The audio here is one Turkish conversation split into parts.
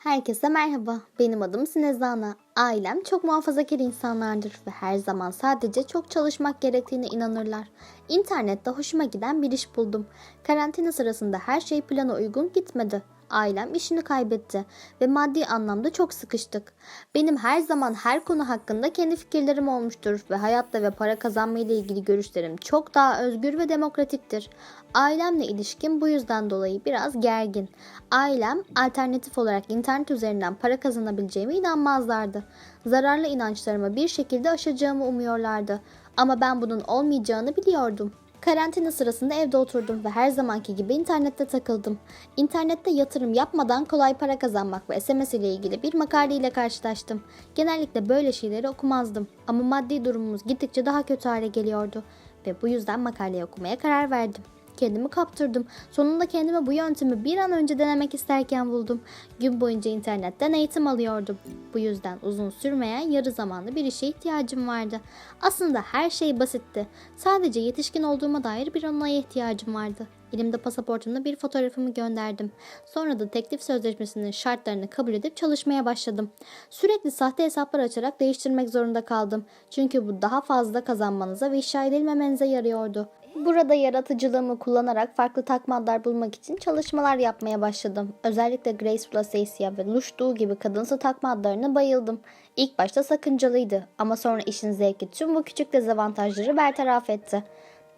Herkese merhaba. Benim adım Sinezana. Ailem çok muhafazakar insanlardır ve her zaman sadece çok çalışmak gerektiğine inanırlar. İnternette hoşuma giden bir iş buldum. Karantina sırasında her şey plana uygun gitmedi. Ailem işini kaybetti ve maddi anlamda çok sıkıştık. Benim her zaman her konu hakkında kendi fikirlerim olmuştur ve hayatta ve para kazanma ile ilgili görüşlerim çok daha özgür ve demokratiktir. Ailemle ilişkim bu yüzden dolayı biraz gergin. Ailem alternatif olarak internet üzerinden para kazanabileceğime inanmazlardı. Zararlı inançlarımı bir şekilde aşacağımı umuyorlardı. Ama ben bunun olmayacağını biliyordum. Karantina sırasında evde oturdum ve her zamanki gibi internette takıldım. İnternette yatırım yapmadan kolay para kazanmak ve SMS ile ilgili bir makaleyle karşılaştım. Genellikle böyle şeyleri okumazdım ama maddi durumumuz gittikçe daha kötü hale geliyordu ve bu yüzden makaleyi okumaya karar verdim. Kendimi kaptırdım. Sonunda kendime bu yöntemi bir an önce denemek isterken buldum. Gün boyunca internetten eğitim alıyordum. Bu yüzden uzun sürmeyen yarı zamanlı bir işe ihtiyacım vardı. Aslında her şey basitti. Sadece yetişkin olduğuma dair bir onaya ihtiyacım vardı. Elimde pasaportumla bir fotoğrafımı gönderdim. Sonra da teklif sözleşmesinin şartlarını kabul edip çalışmaya başladım. Sürekli sahte hesaplar açarak değiştirmek zorunda kaldım. Çünkü bu daha fazla kazanmanıza ve işe edilmemenize yarıyordu. Burada yaratıcılığımı kullanarak farklı takma adlar bulmak için çalışmalar yapmaya başladım. Özellikle Grace Placencia ve Lush Doo gibi kadınsı takma adlarına bayıldım. İlk başta sakıncalıydı ama sonra işin zevki tüm bu küçük dezavantajları bertaraf etti.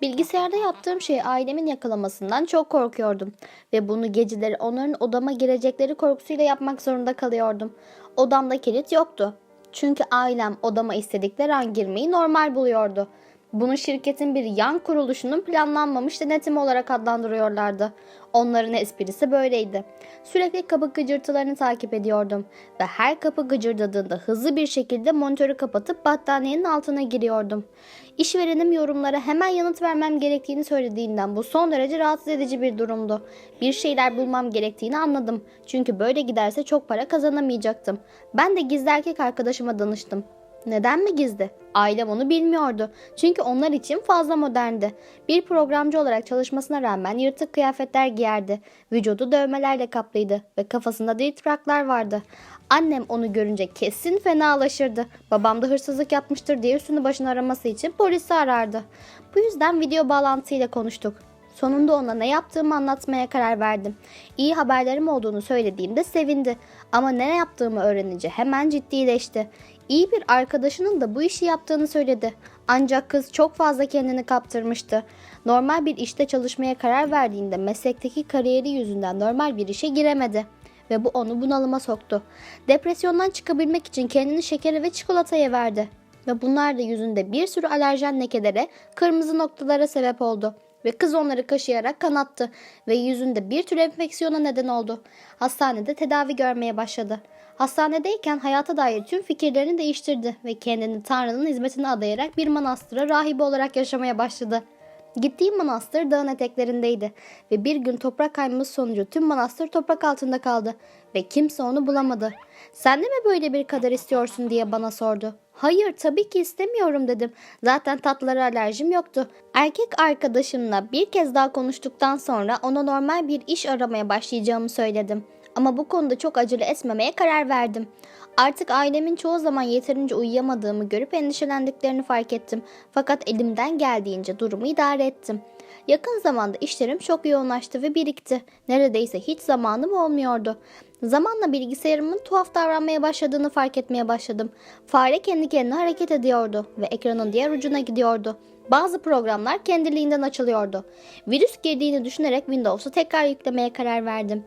Bilgisayarda yaptığım şeyi ailemin yakalamasından çok korkuyordum ve bunu geceleri onların odama girecekleri korkusuyla yapmak zorunda kalıyordum. Odamda kilit yoktu. Çünkü ailem odama istedikleri an girmeyi normal buluyordu. Bunu şirketin bir yan kuruluşunun planlanmamış denetimi olarak adlandırıyorlardı. Onların esprisi böyleydi. Sürekli kapı gıcırtılarını takip ediyordum ve her kapı gıcırdadığında hızlı bir şekilde monitörü kapatıp battaniyenin altına giriyordum. İşverenim yorumlara hemen yanıt vermem gerektiğini söylediğinden bu son derece rahatsız edici bir durumdu. Bir şeyler bulmam gerektiğini anladım. Çünkü böyle giderse çok para kazanamayacaktım. Ben de gizli erkek arkadaşıma danıştım. Neden mi gizli? Ailem onu bilmiyordu. Çünkü onlar için fazla moderndi. Bir programcı olarak çalışmasına rağmen yırtık kıyafetler giyerdi. Vücudu dövmelerle kaplıydı ve kafasında deri tıraklar vardı. Annem onu görünce kesin fenalaşırdı. Babam da hırsızlık yapmıştır diye üstünü başını araması için polisi arardı. Bu yüzden video bağlantıyla konuştuk. Sonunda ona ne yaptığımı anlatmaya karar verdim. İyi haberlerim olduğunu söylediğimde sevindi. Ama ne yaptığımı öğrenince hemen ciddileşti. İyi bir arkadaşının da bu işi yaptığını söyledi. Ancak kız çok fazla kendini kaptırmıştı. Normal bir işte çalışmaya karar verdiğinde meslekteki kariyeri yüzünden normal bir işe giremedi ve bu onu bunalıma soktu. Depresyondan çıkabilmek için kendini şekere ve çikolataya verdi ve bunlar da yüzünde bir sürü alerjen lekelere, kırmızı noktalara sebep oldu ve kız onları kaşıyarak kanattı ve yüzünde bir tür enfeksiyona neden oldu. Hastanede tedavi görmeye başladı. Hastanedeyken hayata dair tüm fikirlerini değiştirdi ve kendini Tanrı'nın hizmetine adayarak bir manastıra rahibe olarak yaşamaya başladı. Gittiği manastır dağın eteklerindeydi ve bir gün toprak kayması sonucu tüm manastır toprak altında kaldı ve kimse onu bulamadı. Sen de mi böyle bir kader istiyorsun diye bana sordu. Hayır tabii ki istemiyorum dedim. Zaten tatlılara alerjim yoktu. Erkek arkadaşımla bir kez daha konuştuktan sonra ona normal bir iş aramaya başlayacağımı söyledim. Ama bu konuda çok acele etmemeye karar verdim. Artık ailemin çoğu zaman yeterince uyuyamadığımı görüp endişelendiklerini fark ettim. Fakat elimden geldiğince durumu idare ettim. Yakın zamanda işlerim çok yoğunlaştı ve birikti. Neredeyse hiç zamanım olmuyordu. Zamanla bilgisayarımın tuhaf davranmaya başladığını fark etmeye başladım. Fare kendi kendine hareket ediyordu ve ekranın diğer ucuna gidiyordu. Bazı programlar kendiliğinden açılıyordu. Virüs girdiğini düşünerek Windows'u tekrar yüklemeye karar verdim.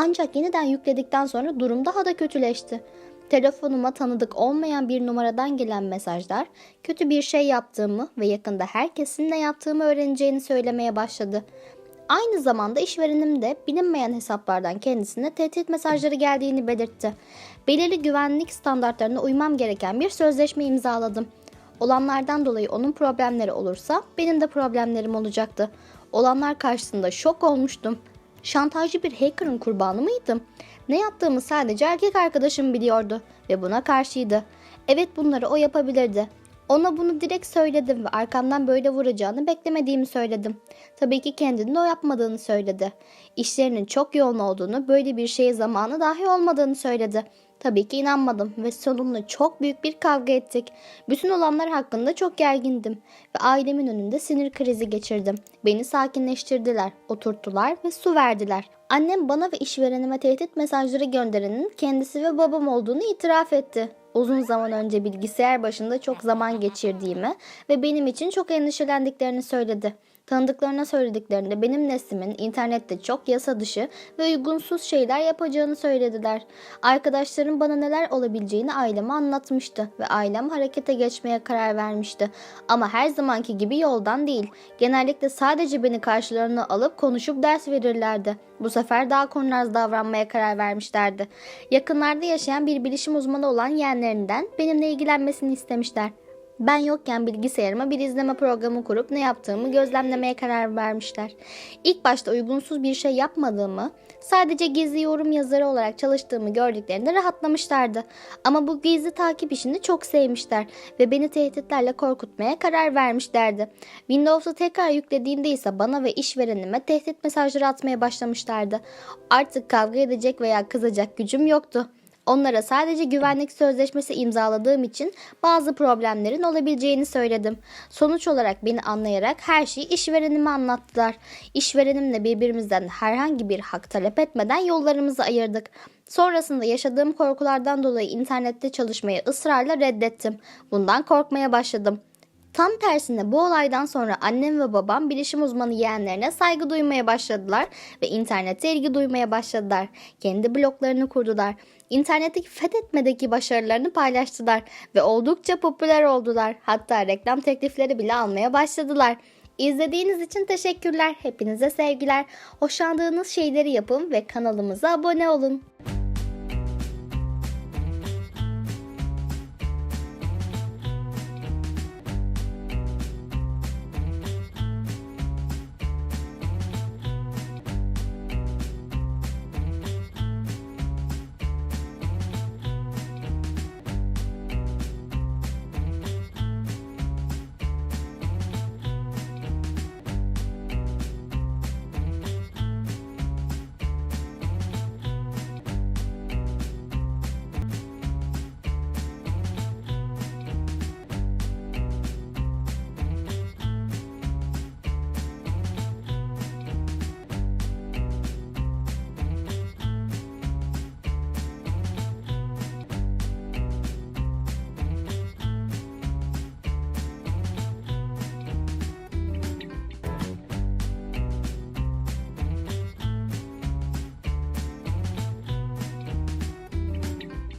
Ancak yeniden yükledikten sonra durum daha da kötüleşti. Telefonuma tanıdık olmayan bir numaradan gelen mesajlar kötü bir şey yaptığımı ve yakında herkesin ne yaptığımı öğreneceğini söylemeye başladı. Aynı zamanda işverenim de bilinmeyen hesaplardan kendisine tehdit mesajları geldiğini belirtti. Belirli güvenlik standartlarına uymam gereken bir sözleşme imzaladım. Olanlardan dolayı onun problemleri olursa benim de problemlerim olacaktı. Olanlar karşısında şok olmuştum. Şantajcı bir hacker'ın kurbanı mıydım? Ne yaptığımı sadece erkek arkadaşım biliyordu ve buna karşıydı. Evet bunları o yapabilirdi. Ona bunu direkt söyledim ve arkamdan böyle vuracağını beklemediğimi söyledim. Tabii ki kendinin o yapmadığını söyledi. İşlerinin çok yoğun olduğunu, böyle bir şeye zamanı dahi olmadığını söyledi. Tabii ki inanmadım ve sonunda çok büyük bir kavga ettik. Bütün olanlar hakkında çok gergindim ve ailemin önünde sinir krizi geçirdim. Beni sakinleştirdiler, oturttular ve su verdiler. Annem bana ve işverenime tehdit mesajları gönderenin kendisi ve babam olduğunu itiraf etti. Uzun zaman önce bilgisayar başında çok zaman geçirdiğimi ve benim için çok endişelendiklerini söyledi. Tanıdıklarına söylediklerinde benim neslimin internette çok yasa dışı ve uygunsuz şeyler yapacağını söylediler. Arkadaşlarım bana neler olabileceğini aileme anlatmıştı ve ailem harekete geçmeye karar vermişti. Ama her zamanki gibi yoldan değil. Genellikle sadece beni karşılarına alıp konuşup ders verirlerdi. Bu sefer daha kurnaz davranmaya karar vermişlerdi. Yakınlarda yaşayan bir bilişim uzmanı olan yeğenlerinden benimle ilgilenmesini istemişler. Ben yokken bilgisayarıma bir izleme programı kurup ne yaptığımı gözlemlemeye karar vermişler. İlk başta uygunsuz bir şey yapmadığımı, sadece gizli yorum yazarı olarak çalıştığımı gördüklerinde rahatlamışlardı. Ama bu gizli takip işini çok sevmişler ve beni tehditlerle korkutmaya karar vermişlerdi. Windows'u tekrar yüklediğimde ise bana ve işverenime tehdit mesajları atmaya başlamışlardı. Artık kavga edecek veya kızacak gücüm yoktu. Onlara sadece güvenlik sözleşmesi imzaladığım için bazı problemlerin olabileceğini söyledim. Sonuç olarak beni anlayarak her şeyi işverenime anlattılar. İşverenimle birbirimizden herhangi bir hak talep etmeden yollarımızı ayırdık. Sonrasında yaşadığım korkulardan dolayı internette çalışmayı ısrarla reddettim. Bundan korkmaya başladım. Tam tersine bu olaydan sonra annem ve babam bilişim uzmanı yeğenlerine saygı duymaya başladılar ve internete ilgi duymaya başladılar. Kendi bloglarını kurdular. İnternetteki fethetmedeki başarılarını paylaştılar ve oldukça popüler oldular. Hatta reklam teklifleri bile almaya başladılar. İzlediğiniz için teşekkürler. Hepinize sevgiler. Hoşlandığınız şeyleri yapın ve kanalımıza abone olun.